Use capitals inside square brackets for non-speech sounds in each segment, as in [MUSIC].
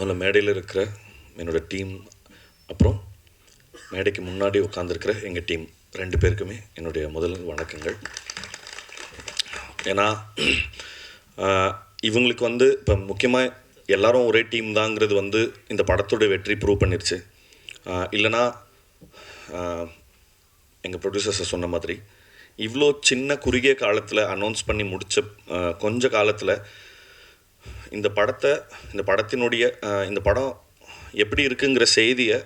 முதல்ல மேடையில் இருக்கிற என்னோடய டீம் அப்புறம் மேடைக்கு முன்னாடி உட்காந்துருக்கிற எங்கள் டீம் ரெண்டு பேருக்குமே என்னுடைய முதல் வணக்கங்கள். ஏன்னா இவங்களுக்கு வந்து இப்போ முக்கியமாக எல்லாரும் ஒரே டீம் தாங்கிறது வந்து இந்த படத்தோட வெற்றி ப்ரூவ் பண்ணிருச்சு. இல்லைனா இல்லைன்னா எங்கள் ப்ரொடியூசர்ஸை சொன்ன மாதிரி இவ்வளோ சின்ன குறுகிய காலத்தில் அனௌன்ஸ் பண்ணி முடித்த கொஞ்ச காலத்தில் இந்த படத்தை இந்த படத்தினுடைய இந்த படம் எப்படி இருக்குங்கிற செய்தியை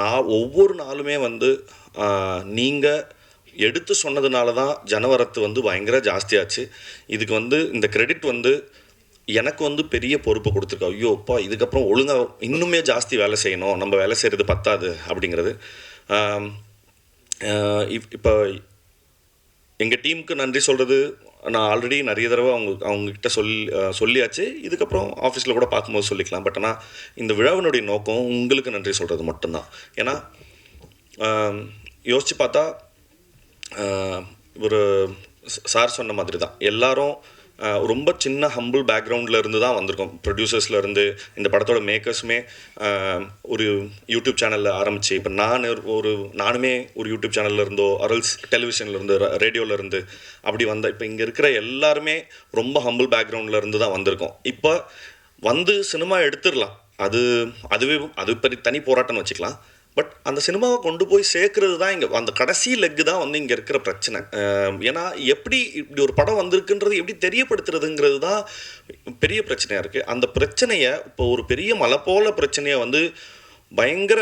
நான் ஒவ்வொரு நாளுமே வந்து நீங்கள் எடுத்து சொன்னதுனால தான் ஜனவரத்து வந்து பயங்கர ஜாஸ்தியாச்சு. இதுக்கு வந்து இந்த கிரெடிட் வந்து எனக்கு வந்து பெரிய பொறுப்பு கொடுத்துருக்கு. ஐயோ அப்பா இதுக்கப்புறம் ஒழுங்காக இன்னுமே ஜாஸ்தி வேலை செய்யணும். நம்ம வேலை செய்கிறது பத்தாது அப்படிங்கிறது. இப் இப்போ எங்கள் டீமுக்கு நன்றி சொல்கிறது நான் ஆல்ரெடி நிறைய தடவை அவங்க அவங்கக்கிட்ட சொல் சொல்லியாச்சு. இதுக்கப்புறம் ஆஃபீஸில் கூட பார்க்கும்போது சொல்லிக்கலாம். பட் ஆனால் இந்த விழாவினுடைய நோக்கம் உங்களுக்கு நன்றி சொல்கிறது மட்டும்தான். ஏன்னா யோசித்து பார்த்தா ஒரு சார் சொன்ன மாதிரி தான் எல்லாரும் ரொம்ப சின்ன ஹம்பிள் பேக்ரவுண்டில் இருந்து தான் வந்திருக்கோம். ப்ரொடியூசர்ஸ்லேருந்து இந்த படத்தோட மேக்கர்ஸுமே ஒரு யூடியூப் சேனலில் ஆரம்பித்து இப்போ நான் ஒரு- ஒரு நானுமே ஒரு யூடியூப் சேனல்ல இருந்தோ அரல்ஸ் டெலிவிஷன்லேருந்து இருந்து ரேடியோவில் இருந்து அப்படி வந்த இப்போ இங்கே இருக்கிற எல்லாருமே ரொம்ப ஹம்பிள் பேக்ரவுண்டில் இருந்து தான் வந்திருக்கோம். இப்போ வந்து சினிமா எடுத்துடலாம். அது அதுவே அது பெரிய தனி போராட்டம்னு வச்சுக்கலாம். பட் அந்த சினிமாவை கொண்டு போய் சேர்க்கறது தான் இங்கே அந்த கடைசி லெக்கு தான் வந்து இங்கே இருக்கிற பிரச்சனை. ஏன்னா எப்படி இப்படி ஒரு படம் வந்திருக்குன்றது எப்படி தெரியப்படுத்துறதுங்கிறது தான் பெரிய பிரச்சனையாக இருக்குது அந்த பிரச்சனையை இப்போ ஒரு பெரிய மலை போல பிரச்சனையை வந்து பயங்கர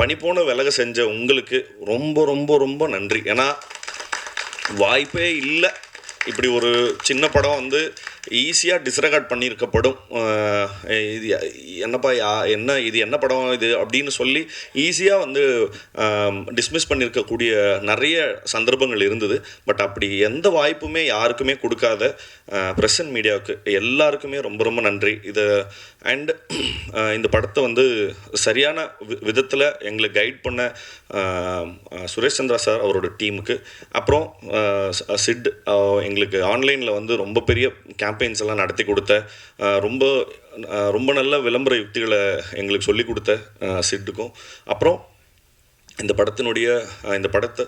பணி போன விலக செஞ்ச உங்களுக்கு ரொம்ப ரொம்ப ரொம்ப நன்றி. ஏன்னா வாய்ப்பே இல்லை. இப்படி ஒரு சின்ன படம் வந்து ஈஸியாக டிஸ்ரெகார்ட் பண்ணியிருக்கப்படும். இது என்னப்பா யா என்ன இது என்ன படம் இது அப்படின்னு சொல்லி ஈஸியாக வந்து டிஸ்மிஸ் பண்ணியிருக்கக்கூடிய நிறைய சந்தர்ப்பங்கள் இருந்தது. பட் அப்படி எந்த வாய்ப்புமே யாருக்குமே கொடுக்காத ப்ரெஸ் அண்ட் மீடியாவுக்கு எல்லாருக்குமே ரொம்ப ரொம்ப நன்றி. இதை அண்ட் இந்த படத்தை வந்து சரியான விதத்தில் எங்களை கைட் பண்ண சுரேஷ் சந்திரா சார் அவரோட டீமுக்கு அப்புறம் சிட் எங்களுக்கு ஆன்லைனில் வந்து ரொம்ப பெரிய கேம்பெயின்ஸ் எல்லாம் நடத்தி கொடுத்த ரொம்ப ரொம்ப நல்ல விளம்பர யுக்திகளை எங்களுக்கு சொல்லி கொடுத்த சிட்டுக்கும். அப்புறம் இந்த படத்தினுடைய இந்த படத்தை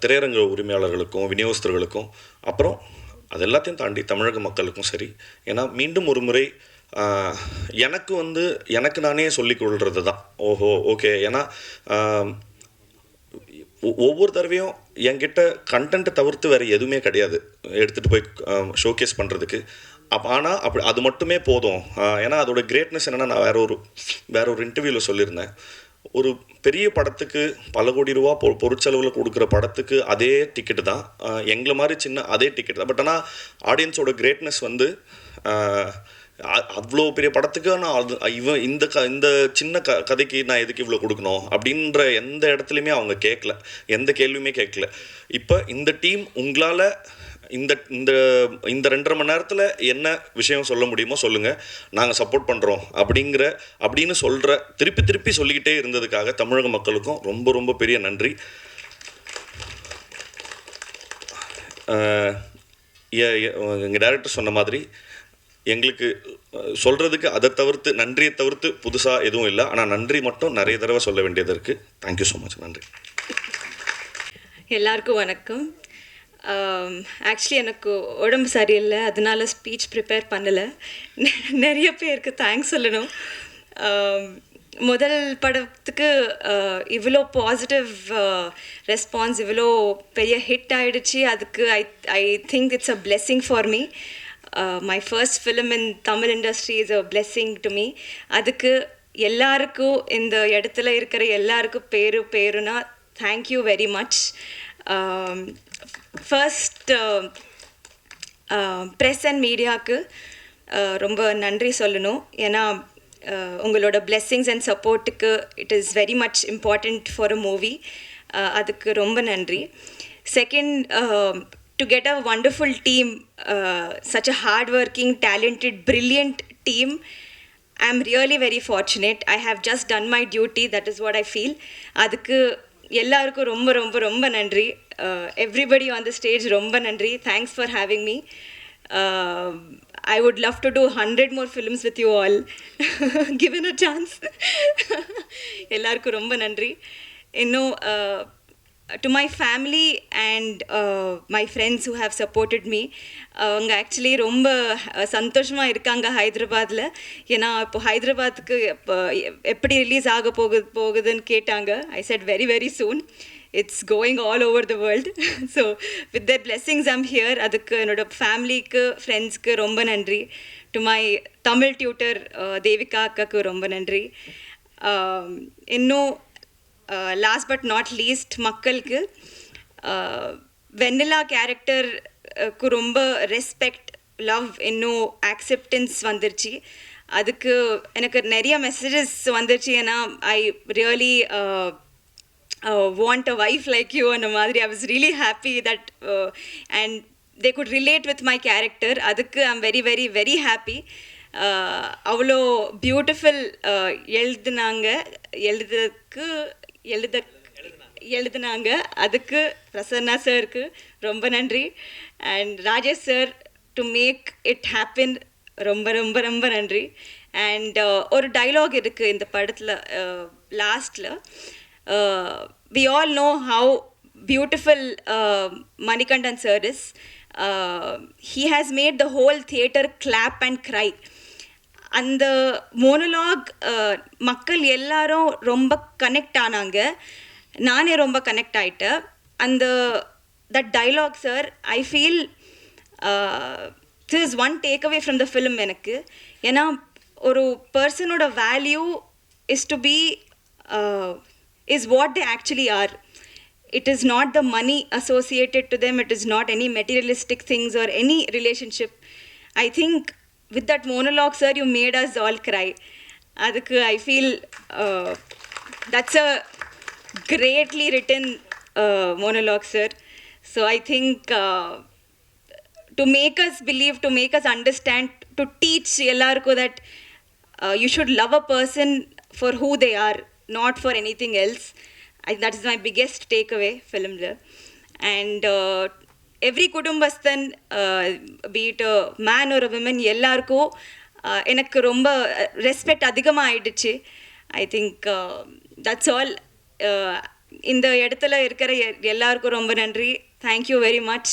திரையரங்க உரிமையாளர்களுக்கும் விநியோகஸ்தர்களுக்கும் அப்புறம் அது எல்லாத்தையும் தாண்டி தமிழக மக்களுக்கும் சரி. ஏன்னா மீண்டும் ஒரு முறை எனக்கு வந்து எனக்கு நானே சொல்லிக்கொள்கிறது தான் ஓஹோ ஓகே. ஏன்னா ஒ- ஒவ்வொரு தடவையும் என்கிட்ட கண்டென்ட்டை தவிர்த்து வேறு எதுவுமே கிடையாது. எடுத்துகிட்டு போய் ஷோகேஸ் பண்ணுறதுக்கு அப் ஆனால் அப்படி அது மட்டுமே போதும். ஏன்னா அதோட கிரேட்னஸ் என்னென்னா நான் வேற ஒரு வேற ஒரு இன்டர்வியூவில் சொல்லியிருந்தேன். ஒரு பெரிய படத்துக்கு பல கோடி ரூபா பொ பொருட்செலவில் கொடுக்குற படத்துக்கு அதே டிக்கெட்டு தான். எங்களை மாதிரி சின்ன அதே டிக்கெட் தான். பட் ஆனால் ஆடியன்ஸோட கிரேட்னஸ் வந்து அவ்வளோ பெரிய படத்துக்கு நான் அது இவன் இந்த க இந்த சின்ன க கதைக்கு நான் எதுக்கு இவ்வளோ கொடுக்கணும் அப்படின்ற எந்த இடத்துலையுமே அவங்க கேட்கல எந்த கேள்வியுமே கேட்கல இப்போ இந்த டீம் உங்களால் இந்த இந்த இந்த ரெண்டரை மணி நேரத்தில் என்ன விஷயம் சொல்ல முடியுமோ சொல்லுங்கள் நாங்கள் சப்போர்ட் பண்ணுறோம் அப்படிங்கிற அப்படின்னு சொல்கிற திருப்பி திருப்பி சொல்லிக்கிட்டே இருந்ததுக்காக தமிழக மக்களுக்கும் ரொம்ப ரொம்ப பெரிய நன்றி. எங்கள் டேரக்டர் சொன்ன மாதிரி எங்களுக்கு சொல்கிறதுக்கு அதை தவிர்த்து நன்றியை தவிர்த்து புதுசாக எதுவும் இல்லை. ஆனால் நன்றி மட்டும் நிறைய தடவை சொல்ல வேண்டியது இருக்குது தேங்க்யூ ஸோ மச் நன்றி. எல்லாருக்கும் வணக்கம். ஆக்சுவலி எனக்கு உடம்பு சரியில்லை. அதனால ஸ்பீச் ப்ரிப்பேர் பண்ணலை. நிறைய பேருக்கு தேங்க்ஸ் சொல்லணும். முதல் படத்துக்கு இவ்வளோ பாசிட்டிவ் ரெஸ்பான்ஸ் இவ்வளோ பெரிய ஹிட் ஆகிடுச்சி அதுக்கு I I think it's a blessing for me my first film in Tamil industry is a blessing to me அதுக்கு எல்லாருக்கும் இந்த இடத்துல இருக்கிற எல்லாருக்கும் பேரு பேருனா thank you very much first press and மீடியாவுக்கு ரொம்ப நன்றி சொல்லணும். ஏன்னா uh, உங்களோட பிளெஸ்ஸிங்ஸ் அண்ட் சப்போர்ட்டுக்கு it is very much important for a movie அதுக்கு ரொம்ப நன்றி. Second To get a wonderful team such a hardworking talented brilliant team I'm really very fortunate. I have just done my duty. That is what I feel. அதுக்கு எல்லாருக்கும் ரொம்ப ரொம்ப ரொம்ப நன்றி everybody on the stage ரொம்ப நன்றி thanks for having me I would love to do 100 more films with you all, [LAUGHS] given a chance. [LAUGHS] எல்லாருக்கும் ரொம்ப நன்றி இன்னும் to my family and my friends who have supported me அவங்க actually ரொம்ப சந்தோஷமாக இருக்காங்க ஹைதராபாத்தில் ஏன்னா இப்போ ஹைதராபாத்துக்கு இப்போ எப்படி ரிலீஸ் ஆக போகுது போகுதுன்னு கேட்டாங்க. I said very very soon it's going all over the world so with their blessings I'm here அதுக்கு என்னோட ஃபேமிலிக்கு ஃப்ரெண்ட்ஸ்க்கு ரொம்ப நன்றி. To my Tamil tutor Devika அக்காக்கு ரொம்ப நன்றி. Um, இன்னும் லாஸ்ட் பட் நாட் லீஸ்ட் மக்களுக்கு uh, வெண்ணிலா கேரக்டருக்கு uh, ரொம்ப ரெஸ்பெக்ட் லவ் இன்னும் ஆக்செப்டன்ஸ் வந்துருச்சு. அதுக்கு எனக்கு நிறைய மெசேஜஸ் வந்துருச்சு. ஏன்னா I really want a wife like you அந்த மாதிரி. I was really happy that and they could relate with my character அதுக்கு I am very very very happy அவ்வளோ பியூட்டிஃபுல் uh, எழுதுனாங்க. எழுதுறதுக்கு எழுத எழுதுனாங்க. அதுக்கு பிரசன்னா சாருக்கு ரொம்ப நன்றி. And Rajesh sir to make it happen ரொம்ப ரொம்ப ரொம்ப நன்றி. அண்ட் uh, ஒரு டைலாக் இருக்குது இந்த படத்தில் லாஸ்டில் we all know how beautiful Manikandan sir is he has made the whole theatre clap and cry அந்த மோனலாக் மக்கள் எல்லாரும் ரொம்ப கனெக்ட் ஆனாங்க. நானே ரொம்ப கனெக்ட் ஆகிட்டேன் அந்த that dialogue sir I feel this one take away from the film எனக்கு. ஏன்னா ஒரு பர்சனோட value is to be is what they actually are it is not the money associated to them it is not any materialistic things or any relationship I think with that monologue, sir, you made us all cry. அதுக்கு I feel that's a greatly written monologue sir so I think to make us believe to make us understand to teach எல்லாருக்கும் that you should love a person for who they are not for any thing else I that is my biggest take away ஃபிலிமில் and every Kudumbasthan be it man or women எல்லாருக்கும் எனக்கு ரொம்ப respect அதிகமாக ஆயிடுச்சு I think that's all இந்த இடத்துல இருக்கிற எ- எல்லாருக்கும் ரொம்ப நன்றி தேங்க்யூ வெரி மச்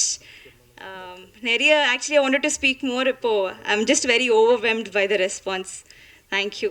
நிறைய actually I wanted to speak more இப்போது I am just very overwhelmed by the response thank you